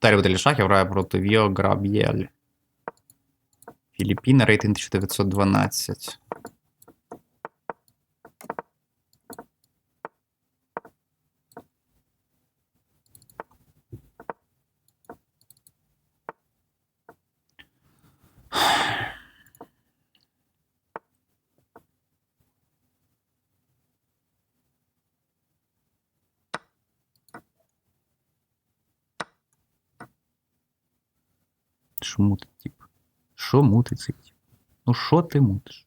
Тервитель шахів грає проти Віо Граб'єль. Філіппіни, рейтинг 1912. Що мутить, тип? Що мутить цей тип? Ну що ти мутиш?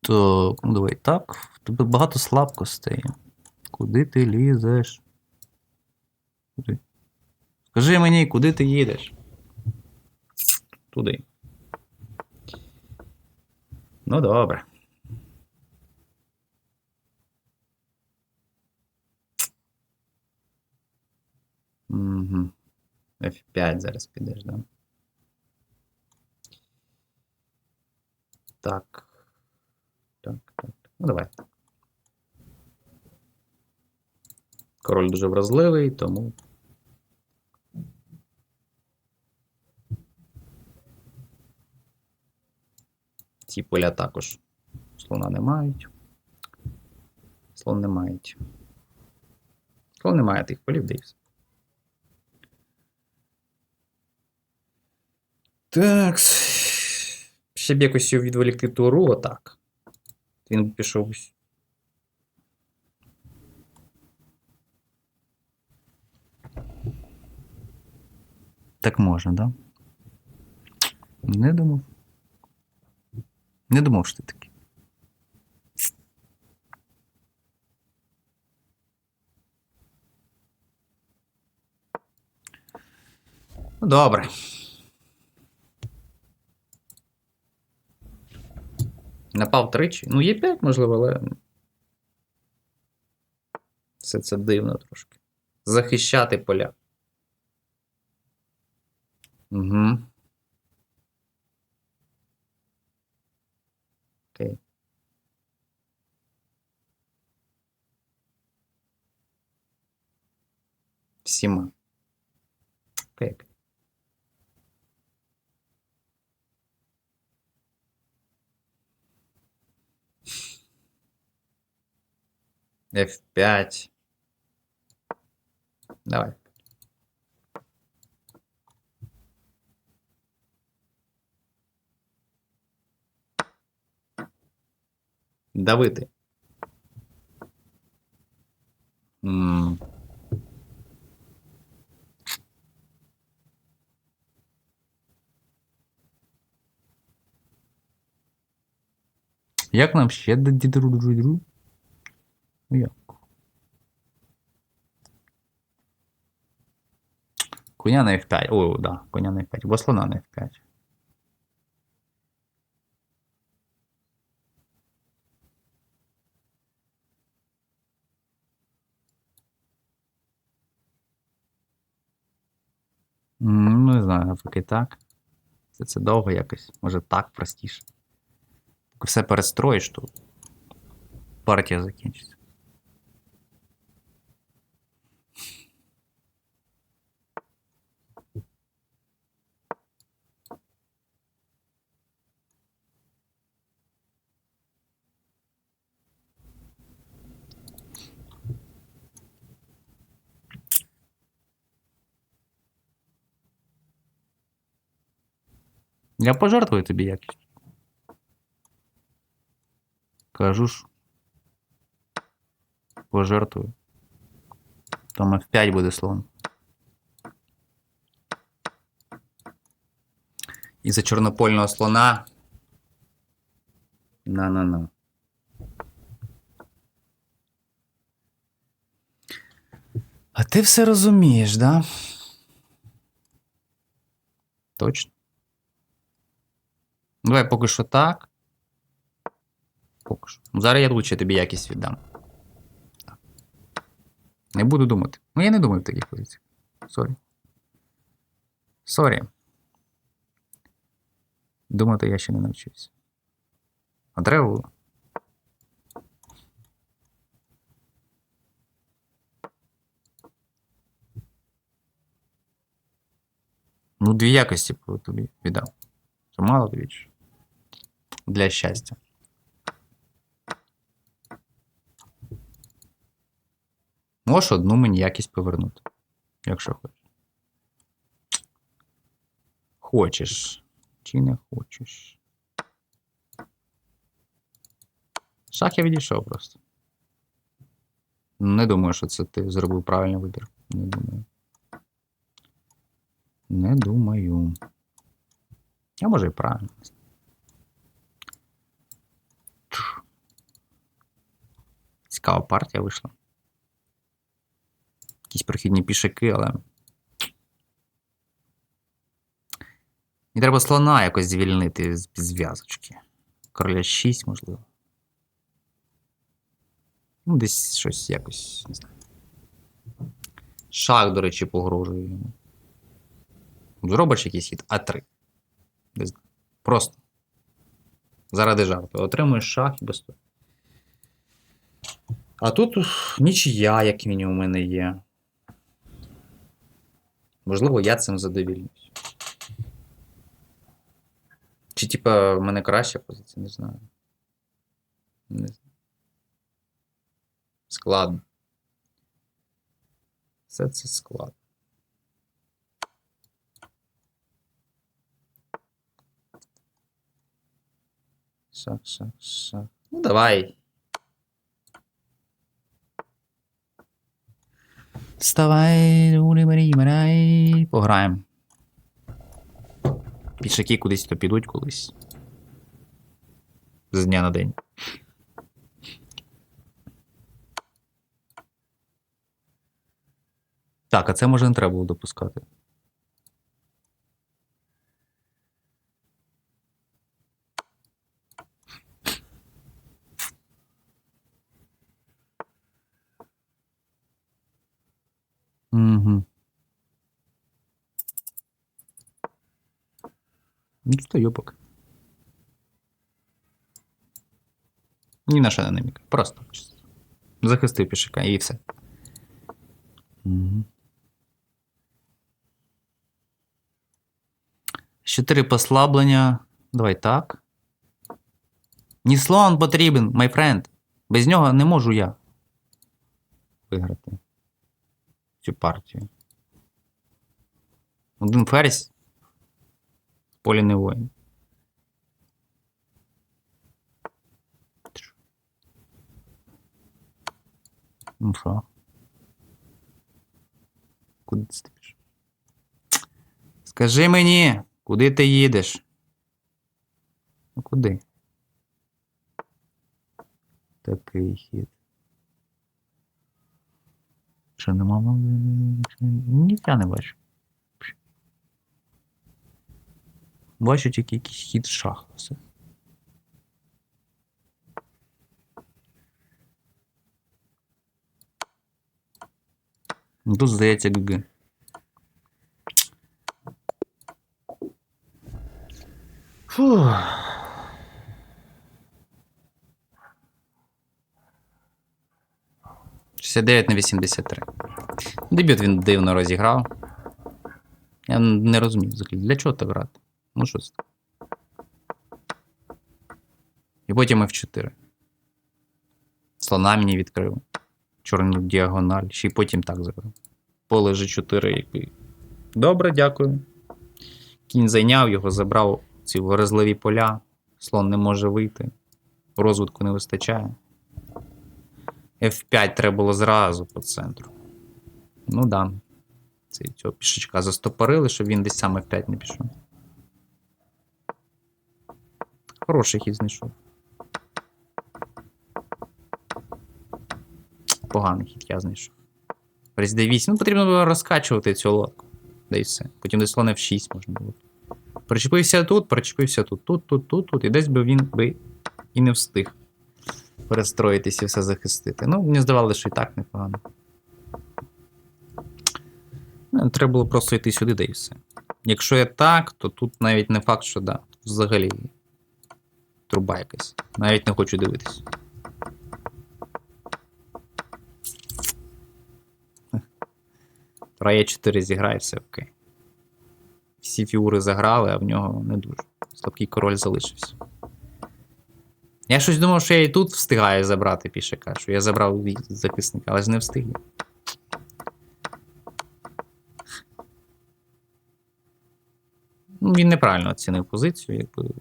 Так, ну давай так. В тебе багато слабкостей. Куди ти лізеш? Куди? Скажи мені, куди ти їдеш? Туди. Ну добре. Угу. F5 зараз підеш, да? Так. Так, так. Ну, давай. Король дуже вразливий, тому. Ці поля також слона не мають. Слон не мають. Слон не має тих полів, де і все. Так. Ще б якось його відволікти туру, отак. Він б пішов. Так можна, да? Не думав. Не думав, що ти такий. Ну, добре. Напав тричі. Ну, є 5, можливо, але. Все це дивно трошки. Захищати поля. Угу. Окей. Всіма. F5. Давай. Давити. М. Як нам ще дру як? Коня на F5. О, да, коня на F5. Бо слона на F5. Ну, не знаю, навпаки так. Це, це довго якось. Може так простіше. Поки все перестроїш, то партія закінчиться. Я пожертвую тобі якість. Кажу ж. Пожертвую. Там F5 буде слон. І за чорнопольного слона. На-на-на. А ти все розумієш, да? Точно. Давай поки що так. Поки що. Ну, зараз я лучше тобі якість віддам. Не буду думати. Ну, я не думаю в таких позиціях. Сорі. Сорі. Думати я ще не навчився. А треба було. Ну, дві якості тобі віддав. Це мало тобі чи? Для щастя. Можеш одну мені якість повернути. Якщо хочеш. Хочеш. Чи не хочеш? Шах я відійшов просто. Не думаю, що це ти зробив правильний вибір. Не думаю. Не думаю. А може і правильно. Цікава партія вийшла. Якісь прохідні пішаки, але. Мені треба слона якось звільнити з зв'язочки. Короля 6, можливо. Ну, десь щось якось, не знаю. Шах, до речі, погрожує йому. Зробиш якийсь хід А3. Не знаю. Просто. Заради жарту. Отримуєш шах і без того. А тут нічия, як мінімум, у мене є. Можливо, я цим задовільнюсь. Чи, типа, в мене краща позиція, не знаю. Не знаю. Складно. Все це складно. Шах, шах, шах. Ну, давай. Вставай, мрій. Пограємо. Пішаки кудись то підуть колись. З дня на день. Так, а це може не треба було допускати. Угу. Ну, стою поки. Ні на що. Просто захистив пішака і все. Угу. Чотири послаблення. Давай так. Ні слон потрібен, my friend. Без нього не можу я виграти цю партію. Один ферзь. Полі не воїн. Ну що? Куди ти ступиш? Скажи мені, куди ти їдеш? Ну куди? Такий хід. Що нема? Ні, я не бачу. Бачу тільки якийсь хід шах. Все. Ну, Тут здається ГГ. Фух. «69 на 83. Дебют він дивно розіграв. Я не розумію взагалі, для чого так грати? Ну що це? І потім F4. Слона мені відкрив. Чорну діагональ. Ще й потім так забрав. Поле G4, який. Добре, дякую. Кінь зайняв його, забрав ці вразливі поля. Слон не може вийти. Розвитку не вистачає. F5 треба було зразу по центру. Ну да. Цього пішечка застопорили, щоб він десь сам F5 не пішов. Хороший хід знайшов. Поганий хід я знайшов. Ферзь D8. Ну, потрібно було розкачувати цю лодку. Да і все. Потім десь слон F6 можна було. Причепився тут, причепився тут, тут, тут, тут, тут. І десь би він би і не встиг перестроїтись і все захистити. Ну, мені здавалося, що і так непогано. Ну, Треба було просто йти сюди, да і все. Якщо є так, то тут навіть не факт, що да. Взагалі труба якась. Навіть не хочу дивитись. Рая 4 зіграє, все окей. всі фігури заграли, а в нього не дуже. Слабкий король залишився. Я щось думав, що я і тут встигаю забрати пішака, що я забрав захисника, але ж не встиг. Ну, він неправильно оцінив позицію, якби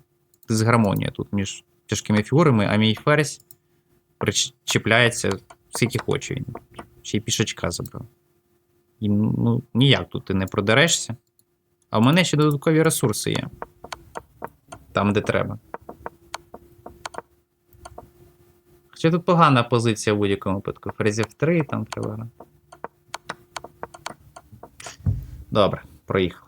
дисгармонія тут між тяжкими фігурами, а мій ферзь причіпляється скільки хоче він. Ще й пішачка забрав. І, ну, ніяк тут ти не продерешся. А в мене ще додаткові ресурси є. Там, де треба. Хоча тут погана позиція в будь-якому випадку. Фрезів 3 там треба. Добре, проїхав.